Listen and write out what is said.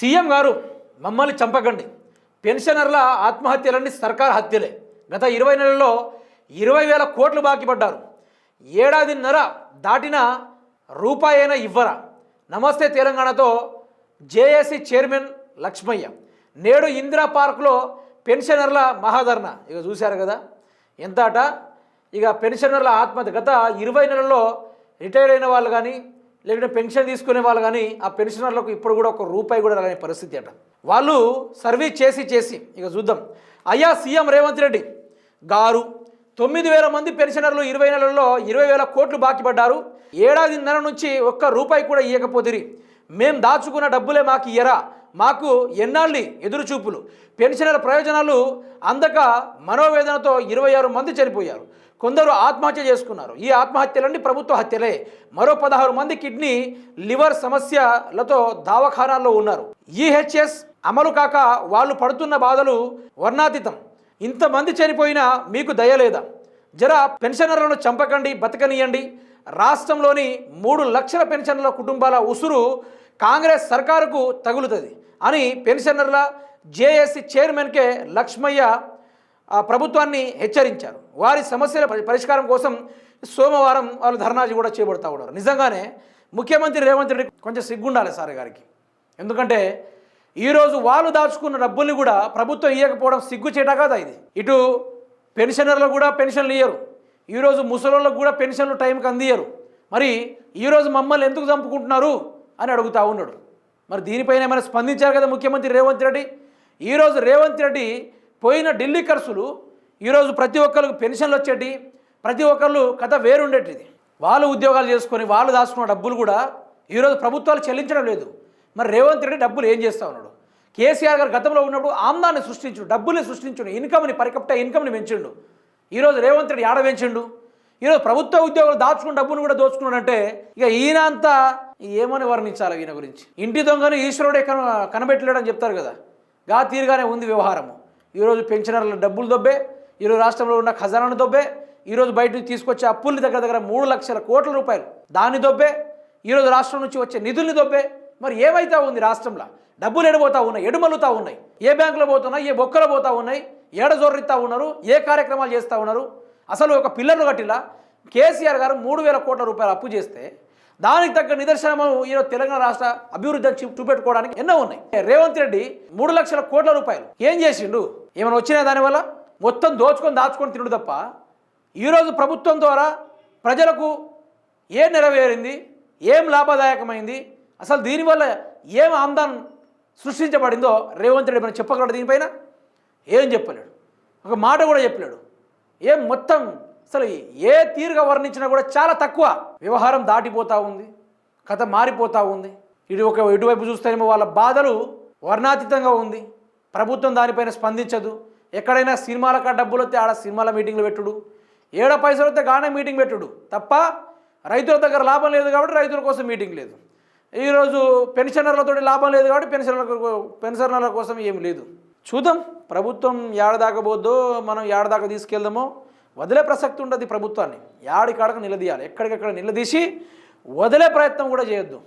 CM గారు మమ్మల్ని చంపకండి. పెన్షనర్ల ఆత్మహత్యలన్నీ సర్కార్ హత్యలే. గత ఇరవై నెలల్లో ఇరవై వేల కోట్లు బాకీ పడ్డారు. ఏడాదిన్నర దాటిన రూపాయి అయినా ఇవ్వరా? నమస్తే తెలంగాణతో జేఏసీ చైర్మన్ లక్ష్మయ్య. నేడు ఇందిరా పార్క్లో పెన్షనర్ల మహాధరణ. ఇక చూశారు కదా? ఎంత అట ఇక పెన్షనర్ల ఆత్మహత్య. గత ఇరవై నెలల్లో రిటైర్ అయిన వాళ్ళు కానీ లేకుంటే పెన్షన్ తీసుకునే వాళ్ళు కానీ ఆ పెన్షనర్లకు ఇప్పుడు కూడా ఒక రూపాయి కూడా రాని పరిస్థితి అట. వాళ్ళు సర్వీస్ చేసి చేసి ఇక చూద్దాం. అయ్యా సీఎం రేవంత్ రెడ్డి గారు తొమ్మిది వేల మంది పెన్షనర్లు ఇరవై నెలల్లో ఇరవై వేల కోట్లు బాకీ పడ్డారు. ఏడాదిన్నర నుంచి ఒక్క రూపాయి కూడా ఇవ్వకపోతిరి మేం దాచుకున్న డబ్బులే మాకు ఇయ్యరా? మాకు ఎన్నాళ్ళి ఎదురుచూపులు? పెన్షనర్ ప్రయోజనాలు అందక మనోవేదనతో ఇరవై ఆరు మంది చనిపోయారు. కొందరు ఆత్మహత్య చేసుకున్నారు. ఈ ఆత్మహత్యలన్నీ ప్రభుత్వ హత్యలే. మరో పదహారు మంది కిడ్నీ లివర్ సమస్యలతో దావఖానాల్లో ఉన్నారు. ఈహెచ్ఎస్ అమలు కాక వాళ్ళు పడుతున్న బాధలు వర్ణాతీతం. ఇంతమంది చనిపోయినా మీకు దయలేదా జర పెన్షనర్లను చంపకండి బతకనియండి. రాష్ట్రంలోని మూడు లక్షల పెన్షనర్ల కుటుంబాల ఉసురు కాంగ్రెస్ సర్కారుకు తగులుతుంది అని పెన్షనర్ల జేఏసీ చైర్మన్కే లక్ష్మయ్య ఆ ప్రభుత్వాన్ని హెచ్చరించారు. వారి సమస్యల పరిష్కారం కోసం సోమవారం వాళ్ళు ధర్నాజీ కూడా చేపడతా ఉన్నారు. నిజంగానే ముఖ్యమంత్రి రేవంత్ రెడ్డి కొంచెం సిగ్గుండాలి సార్ గారికి. ఎందుకంటే ఈరోజు వాళ్ళు దాచుకున్న డబ్బుల్ని కూడా ప్రభుత్వం ఇవ్వకపోవడం సిగ్గుచేట కదా ఇది? ఇటు పెన్షనర్లకు కూడా పెన్షన్లు ఇయ్యరు. ఈరోజు ముసలోళ్ళకు కూడా పెన్షన్లు టైంకి అందియ్యరు. మరి ఈరోజు మమ్మల్ని ఎందుకు చంపుకుంటున్నారు అని అడుగుతా ఉన్నాడు. మరి దీనిపైన ఏమైనా స్పందించారు కదా ముఖ్యమంత్రి రేవంత్ రెడ్డి? ఈరోజు రేవంత్ రెడ్డి పోయిన ఢిల్లీ ఖర్చులు ఈరోజు ప్రతి ఒక్కరికి పెన్షన్లు వచ్చేటి ప్రతి ఒక్కళ్ళు కథ వేరుండేటిది. వాళ్ళు ఉద్యోగాలు చేసుకొని వాళ్ళు దాచుకున్న డబ్బులు కూడా ఈరోజు ప్రభుత్వాలు చెల్లించడం లేదు. మరి రేవంత్ రెడ్డి డబ్బులు ఏం చేస్తా ఉన్నాడు? కేసీఆర్ గారు గతంలో ఉన్నప్పుడు ఆమ్దాన్ని సృష్టించుడు డబ్బుల్ని సృష్టించుడు ఇన్కమ్ని పరికప్ట ఇన్కమ్ని పెంచిండు. ఈరోజు రేవంత్ రెడ్డి ఆడ పెంచిండు? ఈరోజు ప్రభుత్వ ఉద్యోగులు దాచుకున్న డబ్బును కూడా దోచుకున్నాడంటే ఇక ఈయన అంతా ఏమని వర్ణించాలి ఈయన గురించి? ఇంటి దొంగను ఈశ్వరుడే కన కనబెట్టలేడని చెప్తారు కదా. గా తీరుగానే ఉంది వ్యవహారము. ఈరోజు పెన్షనర్ల డబ్బులు దొబ్బే ఈరోజు రాష్ట్రంలో ఉన్న ఖజానాను దొబ్బే ఈరోజు బయట నుంచి తీసుకొచ్చే అప్పుల్ని దగ్గర దగ్గర మూడు లక్షల కోట్ల రూపాయలు దాన్ని దొబ్బే ఈరోజు రాష్ట్రం నుంచి వచ్చే నిధుల్ని దొబ్బే. మరి ఏమైతా ఉంది రాష్ట్రంలో? డబ్బులు ఎడిపోతా ఉన్నాయి? ఎడుమలుతా ఉన్నాయి. ఏ బ్యాంకులో పోతున్నాయి? ఏ బొక్కలో పోతా ఉన్నాయి? ఏడ జొర్రిస్తా ఉన్నారు? ఏ కార్యక్రమాలు చేస్తూ ఉన్నారు? అసలు ఒక పిల్లర్లు కట్టిలా? కేసీఆర్ గారు మూడు వేల కోట్ల రూపాయలు అప్పు చేస్తే దానికి తగ్గ నిదర్శనము ఈరోజు తెలంగాణ రాష్ట్ర అభివృద్ధి చూపెట్టుకోవడానికి ఎన్నో ఉన్నాయి. రేవంత్ రెడ్డి మూడు లక్షల కోట్ల రూపాయలు. ఏం చేసిండు? ఏమైనా వచ్చినా దానివల్ల మొత్తం దోచుకొని దాచుకొని తినడు తప్ప. ఈరోజు ప్రభుత్వం ద్వారా ప్రజలకు ఏం నెరవేరింది? ఏం లాభదాయకమైంది? అసలు దీనివల్ల ఏం ఆమ్దాన్ సృష్టించబడిందో రేవంత్ రెడ్డి మనం చెప్పగలడు దీనిపైన? ఏం చెప్పలేడు. ఒక మాట కూడా చెప్పలేడు. ఏం మొత్తం అసలు ఏ తీరుగా వర్ణించినా కూడా చాలా తక్కువ వ్యవహారం దాటిపోతూ ఉంది కథ మారిపోతూ ఉంది. ఇటు ఒక ఇటువైపు చూస్తేనేమో వాళ్ళ బాధలు వర్ణాతీతంగా ఉంది. ప్రభుత్వం దానిపైన స్పందించదు. ఎక్కడైనా సినిమాలకు డబ్బులు వస్తే ఆడ సినిమాల మీటింగ్లు పెట్టుడు. ఏడ పైసలు వస్తే గానే మీటింగ్ పెట్టుడు. తప్ప రైతుల దగ్గర లాభం లేదు కాబట్టి రైతుల కోసం మీటింగ్ లేదు. ఈరోజు పెన్షనర్లతో లాభం లేదు కాబట్టి పెన్షనర్ల పెన్షనర్ల కోసం ఏం లేదు. చూద్దాం. ప్రభుత్వం ఏడదాకపోద్దో మనం ఏడదాకా తీసుకెళ్దామో వదిలే ప్రసక్తి ఉండదు ప్రభుత్వాన్ని. యాడికాడకు నిలదీయాలి. ఎక్కడికెక్కడ నిలదీసి వదిలే ప్రయత్నం కూడా చేయొద్దు.